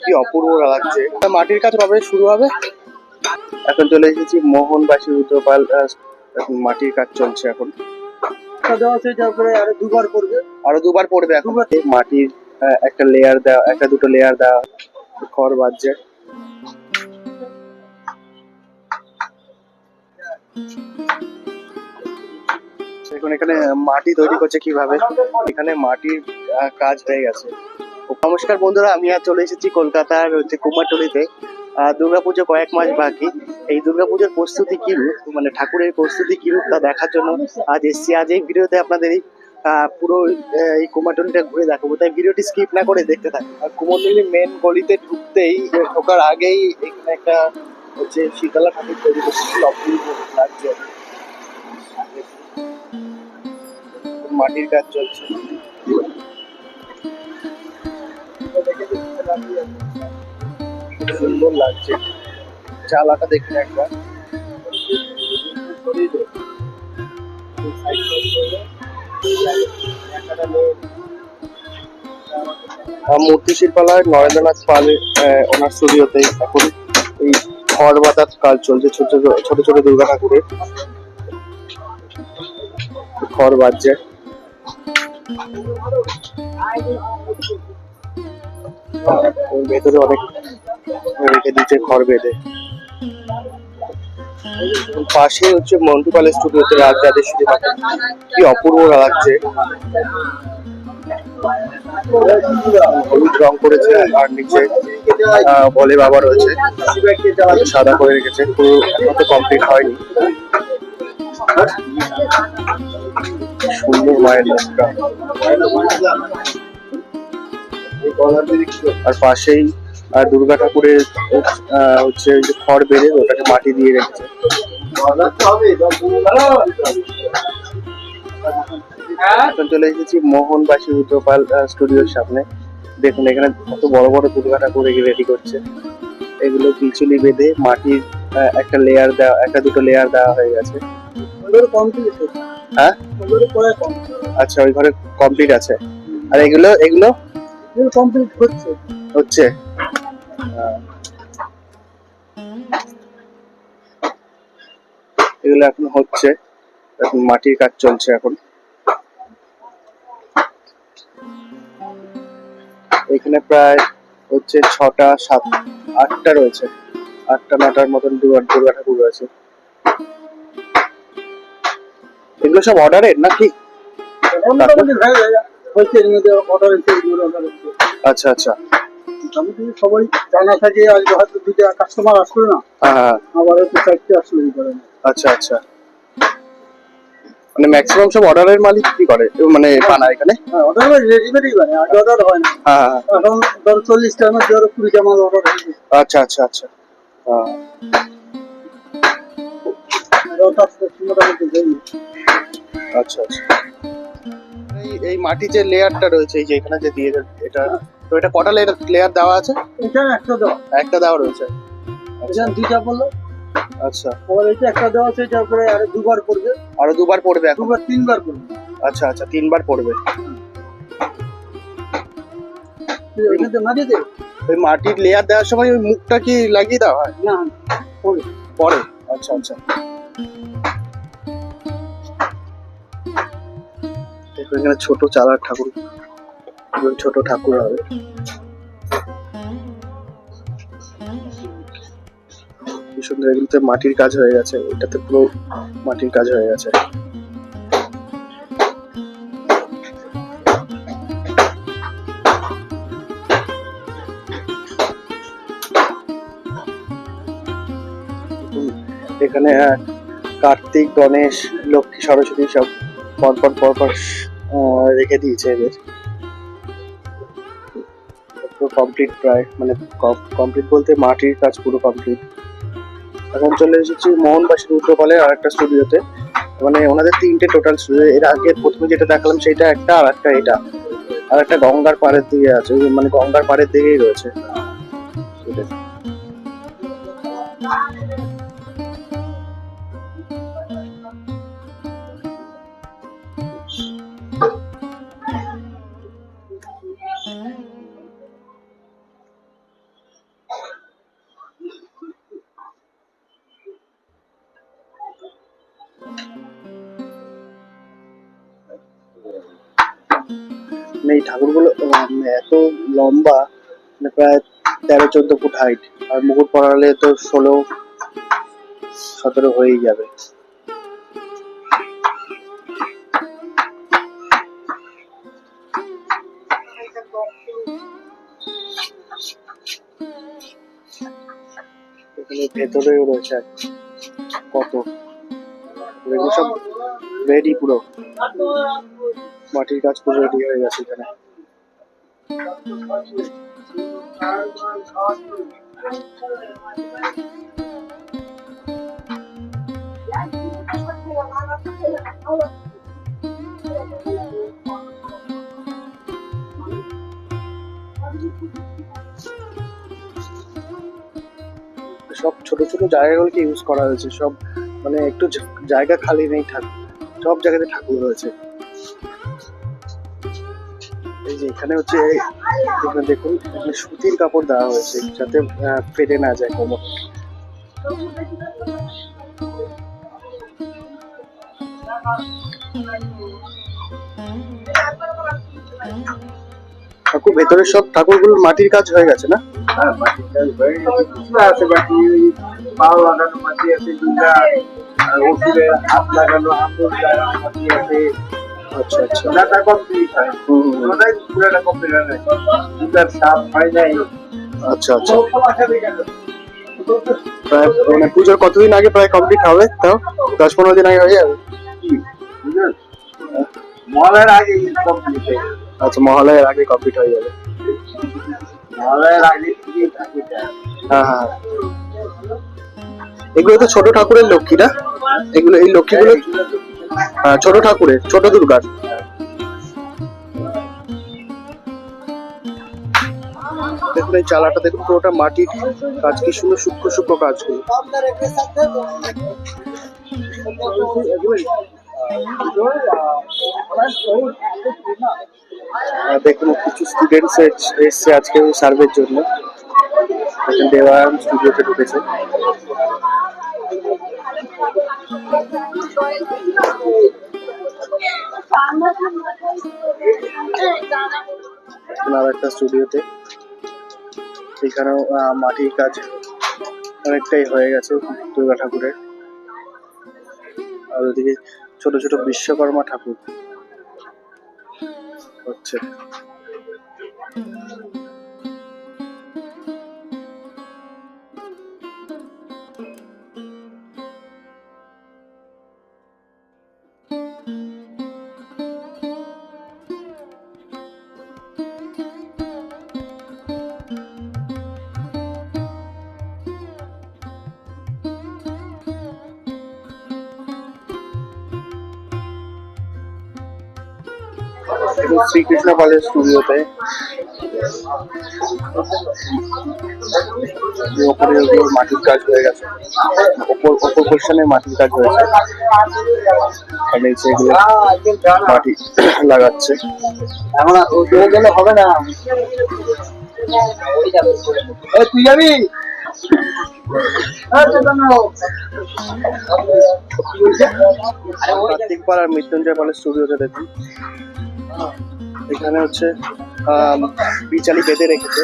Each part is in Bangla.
কি অপূর্ব লাগছে। মাটির কাজ কবে শুরু হবে? এখন চলে এসেছি মোহনবাসী এখন মাটির কাজ চলছে এখন। আরও দুবার করবে আরও দুবার পড়বে এখন। মাটির একটা লেয়ার দেওয়া একটা দুটো লেয়ার দেওয়া খড় বাজছে এখন এখানে মাটি তৈরি করছে কীভাবে? এখানে মাটির কাজ হয়ে গেছে। নমস্কার বন্ধুরা, আমি আর চলে এসেছি কলকাতার হচ্ছে কুমারটুলিতে। দুর্গাপুজো কয়েক মাস বাকি। এই দুর্গাপুজোর প্রস্তুতি কি রূপ? মানে ঠাকুরের প্রস্তুতি কি রূপ তা দেখার জন্য আজ এসছি। আজ এই ভিডিওতে আপনাদের এই পুরো এই কুমারটুলিটা ঘুরে দেখাবো। তাই ভিডিওটি স্কিপ না করে দেখতে থাকুন। আর কুমারটুলি মেন গলিতে ঢুকতেই ঢোকার আগেই এখানে একটা হচ্ছে শীতলা ঠাকুর তৈরি করছে কি অপূর্ব লাগছে মাটির কাজ চলছে। সুন্দর লাগছে। চালাটা দেখুন একবার। মূর্তি শিল্পালয় নরেন্দ্রনাথ পাল ওনার স্টুডিওতে এখন এই খড় বাতার কাজ চলছে, ছোট ছোট ছোট দুর্গা ঠাকুরের খড় বাজছে। ভেতরে অনেক রেখে দিচ্ছে খড় বেঁধে। পাশে হচ্ছে মন্টু পালের স্টুডিওতে রাজ রাজেশ্বরী মাতা কি অপূর্ব লাগছে। হলুদ রং করেছে আর নিচে ভোলে বাবা রয়েছে। সাদা করে রেখেছে, পুরো এখনও কমপ্লিট হয়নি। সুন্দর মায়ের মুখটা আর পাশেই আহ, দুর্গা ঠাকুরের হচ্ছে যে খড় বেড়ে ওটাকে মাটি দিয়ে রেখেছে। এখন চলে এসেছি মোহনবাসী রুদ্রপাল স্টুডিওর সামনে। দেখুন এখানে কত বড় বড় দুর্গা ঠাকুর রেডি করছে। এগুলো পিছুলি বেঁধে মাটির একটা লেয়ার দেওয়া একটা দুটো লেয়ার দেওয়া হয়ে গেছে। হ্যাঁ? আচ্ছা ওই ঘরে কমপ্লিট আছে। আর এগুলো এগুলো? কমপ্লিট হচ্ছে। হচ্ছে। এগুলো এখন হচ্ছে। এখন মাটির কাজ চলছে এখন। এখানে প্রায় হচ্ছে ছটা সাত আটটা রয়েছে। আটটা নটার মতন দুর্গা দুর্গা ঠাকুর রয়েছে। এগুলো সব অর্ডারের নাকি? হয়ে এর মধ্যে অর্ডার এগুলো হচ্ছে। আচ্ছা আচ্ছা। মোটামুটি সবাই জানা থাকে আজ হয়তো দুটো কাস্টমার আসলো না। হ্যাঁ আবার হয়তো চারটে আসলো এই আচ্ছা আচ্ছা। মানে ম্যাক্সিমাম সব অর্ডারের মালিক কি করে? মানে বানায় এখানে? হ্যাঁ অর্ডার রেডিমেডই মানে আগে অর্ডার হয় না। হ্যাঁ হ্যাঁ। এখন ধরো চল্লিশটার মধ্যে ধরো কুড়িটা মাল অর্ডার হয়েছে। আচ্ছা আচ্ছা আচ্ছা। হ্যাঁ। হয়ে আচ্ছা আচ্ছা। এই এই মাটি যে লেয়ারটা রয়েছে এই যে এখানে যে দিয়ে এটা তো এটা কটা লেয়ার লেয়ার দেওয়া আছে? এটা একটা দেওয়া। একটা দেওয়া রয়েছে। এখানে দুইটা বলল। আচ্ছা। আবার এটা একটা দেওয়া আছে তারপরে আরও দুবার করবে আরও দুবার পড়বে এখন? দুবার তিনবার করবে আচ্ছা আচ্ছা তিনবার পড়বে। এখানে ওই মাটির লেয়ার দেওয়ার সময় ওই মুখটা কি লাগিয়ে দেওয়া হয়? না পরে আচ্ছা আচ্ছা। এখানে ছোট চালার ঠাকুর ছোট ঠাকুর হবে। কি সুন্দর, এগুলোতে মাটির কাজ হয়ে গেছে, এটাতে পুরো মাটির কাজ হয়ে গেছে। এখানে কার্তিক, গণেশ, লক্ষ্মী, সরস্বতী সব পরপর পরপর রেখে দিয়েছে এদের। পুরো কমপ্লিট প্রায় মানে কমপ্লিট বলতে মাটির কাজ পুরো কমপ্লিট এখন চলে এসেছি মোহনবাসী রুদ্রপালের আর একটা স্টুডিওতে মানে ওনাদের তিনটে টোটাল স্টুডিও এর আগে প্রথমে যেটা দেখালাম সেটা একটা, আর একটা এটা। আর একটা গঙ্গার পাড়ের দিকে আছে মানে গঙ্গার পাড়ের দিকেই রয়েছে। মানে এই ঠাকুরগুলো এত লম্বা মানে প্রায় তেরো, চোদ্দ ফুট হাইট আর মুকুট পরালে তো ষোলো, সতেরো হয়েই যাবে। এখানে ভেতরেও রয়েছে কত। সব রেডি পুরো। মাটির কাজ পুরো রেডি হয়ে গেছে এখানে। সব ছোট ছোট জায়গাগুলোকে ইউজ করা হয়েছে। সব মানে একটু জায়গা খালি নেই ঠাকুর। সব জায়গাতে ঠাকুর রয়েছে। যে এখানে হচ্ছে এখানে দেখুন এখানে সুতির কাপড় দেওয়া হয়েছে যাতে ফেটে না যায় কোমর ঠাকুর ভেতরে সব ঠাকুরগুলো মাটির কাজ হয়ে গেছে না হ্যাঁ, মাটির কাজ হয়ে গেছে। আছে বাকি লাগানো মাটি আছে দুটা আর ওষুধে হাত লাগানো লাগানো মাটি আছে আচ্ছা আচ্ছা। কমপ্লিট হয় পুরাটা কমপ্লিট হয় দুটার সাপ হয় নাই। আচ্ছা আচ্ছা। প্রায় মানে পুজোর কতদিন আগে প্রায় কমপ্লিট হবে তাও? দশ পনেরো দিন আগে হয়ে যাবে মহলার আগে কমপ্লিট হয়ে। আচ্ছা মহালয়ের আগে কমপ্লিট হয়ে যাবে। আগে এটা। হ্যাঁ হ্যাঁ। এগুলো তো ছোট ঠাকুরের লক্ষ্মী না? এগুলো এই লক্ষ্মীগুলো হ্যাঁ, ছোট ঠাকুরের, ছোট দুর্গার। দেখুন এই চালাটা, দেখুন পুরোটা মাটির কাজ, কি সুন্দর সূক্ষ্ম সূক্ষ্ম কাজগুলো দেখুন কিছু স্টুডেন্টস এসছে আজকে সার্ভের জন্য। দেওয়ান স্টুডিওতে ঢুকেছে। আর একটা স্টুডিওতে। সেখানেও মাটির কাজ অনেকটাই হয়ে গেছে দুর্গা ঠাকুরের। আর ওদিকে ছোট ছোট বিশ্বকর্মা ঠাকুর হচ্ছে। শ্রীকৃষ্ণ পালের স্টুডিওতে ওপরে মাটির কাজ হয়ে গেছে। ওপর ওপর পোর্শনে মাটির কাজ হয়েছে। নিচে মাটি লাগাচ্ছে। এখন গেলে হবে না। তুই যাবি? আর মৃত্যুঞ্জয় পালের স্টুডিওতে দেখুন। এখানে হচ্ছে বিচালি বেঁধে রেখেছে।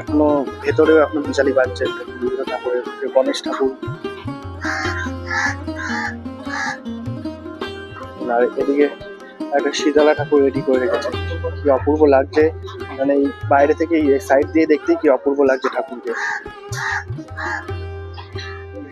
এখনও ভেতরেও এখনও বিচালি বাজছে বিভিন্ন ঠাকুরের গণেশ ঠাকুর। আর এদিকে একটা শীতলা ঠাকুর রেডি করে রেখেছে। কি অপূর্ব লাগছে। মানে বাইরে থেকে সাইড দিয়ে দেখতে কি অপূর্ব লাগছে ঠাকুরকে।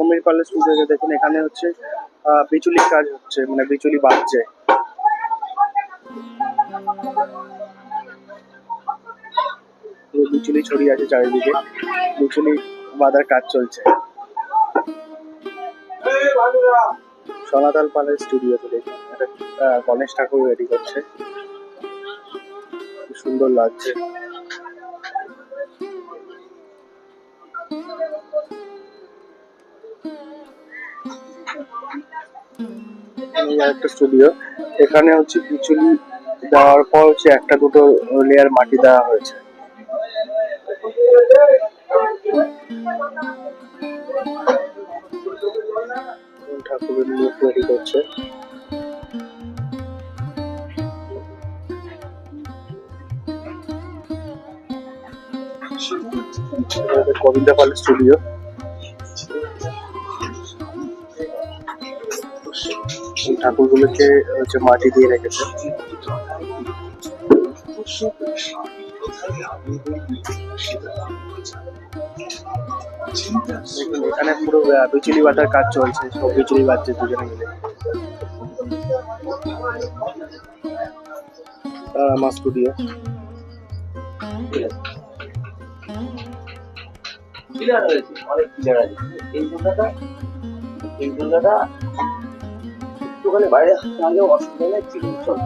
সমীর পালের স্টুডিওতে দেখুন, এখানে হচ্ছে বিচুলির কাজ হচ্ছে মানে বিচুলি পুরো বিচুলি ছড়িয়ে আছে চারিদিকে। বিচুলি বাঁধার কাজ চলছে। সনাতন পালের স্টুডিওতে দেখুন গণেশ ঠাকুর রেডি করছে। সুন্দর লাগছে। একটা স্টুডিও এখানে হচ্ছে বিচুলি দেওয়ার পর হচ্ছে একটা দুটো লেয়ার মাটি দেওয়া হয়েছে। ঠাকুরের মুখ রেডি করছে। গোবিন্দা পাল স্টুডিও ঠাকুরগুলোকে হচ্ছে মাটি দিয়ে রেখেছে। এখানে পুরো বিচুলি বাজার কাজ চলছে, সব বিচুলি বাজছে দুজনে মিলে। আমার স্টুডিও অনেক একটুখানি বাইরে থাকলে অসুবিধা নেই চিকেন চল।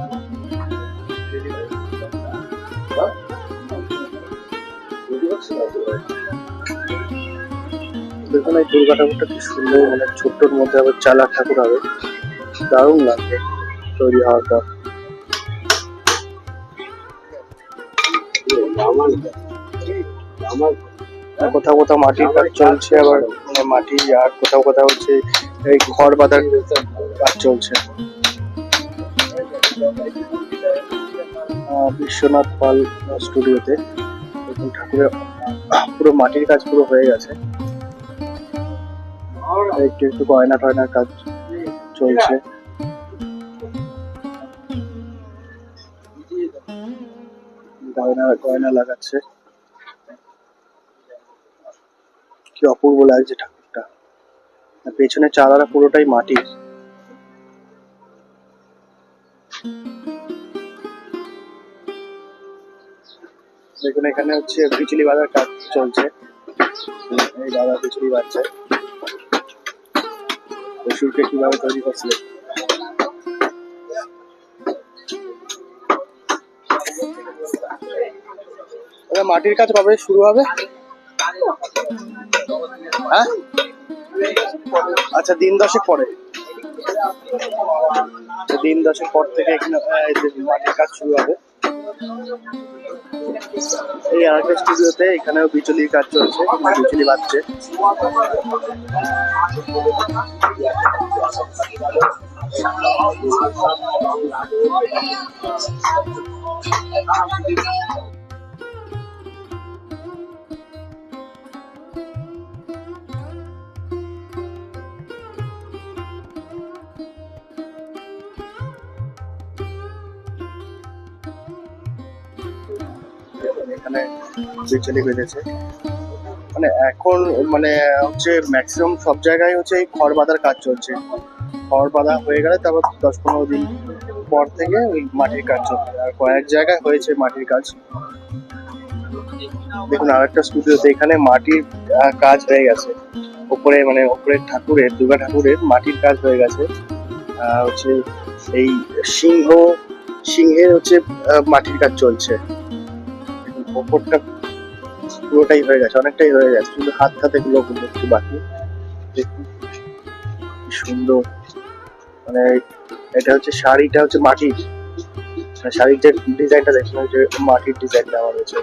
দেখুন এই দুর্গা ঠাকুরটা কি সুন্দর মানে ছোট্টর মধ্যে আবার চালা ঠাকুর হবে। দারুণ লাগবে তৈরি আমার কোথাও কোথাও মাটির কাজ চলছে আবার। মানে মাটি আর কোথাও কোথাও হচ্ছে এই ঘর বাঁধার কাজ চলছে। বিশ্বনাথ পাল স্টুডিওতে দেখুন ঠাকুরের পুরো মাটির কাজ পুরো হয়ে গেছে। একটু একটু গয়না টয়নার কাজ চলছে। গয়না গয়না লাগাচ্ছে। কি অপূর্ব লাগছে ঠাকুরটা আর পেছনে চালাটা পুরোটাই মাটির। দেখুন, এখানে হচ্ছে বিচুলি বাজার কাজ চলছে। এই দাদা বিচুলি বাজছে পশুরকে কীভাবে তৈরি করছে? এবার মাটির কাজ কবে শুরু হবে? হ্যাঁ? আচ্ছা দিন দশেক পরে। দিন দশেক পর থেকে এখানে মাটির কাজ শুরু হবে। এই আরেকটা স্টুডিওতে এখানেও বিচুলির কাজ চলছে, বিচুলি বাজছে। এখানে বিচুলি বেঁধেছে। মানে এখন মানে হচ্ছে ম্যাক্সিমাম সব জায়গায় হচ্ছে এই খড় বাঁধার কাজ চলছে। খড় বাঁধা হয়ে গেলে তারপর দশ পনেরো দিন পর থেকে ওই মাটির কাজ চলবে। আর কয়েক জায়গায় হয়েছে মাটির কাজ। দেখুন আরেকটা স্টুডিওতে এখানে মাটির কাজ হয়ে গেছে। ওপরে মানে উপরের ঠাকুরের, দুর্গা ঠাকুরের মাটির কাজ হয়ে গেছে। হচ্ছে এই সিংহ, সিংহের হচ্ছে মাটির কাজ চলছে। ওপরটা পুরোটাই হয়ে গেছে, অনেকটাই হয়ে গেছে, কিন্তু হাত হাতে গুলো একটু বাকি। সুন্দর। মানে এটা হচ্ছে শাড়িটা হচ্ছে মাটির। আর শাড়ির যে ডিজাইনটা দেখছিলাম যে মাটির ডিজাইন দেওয়া রয়েছে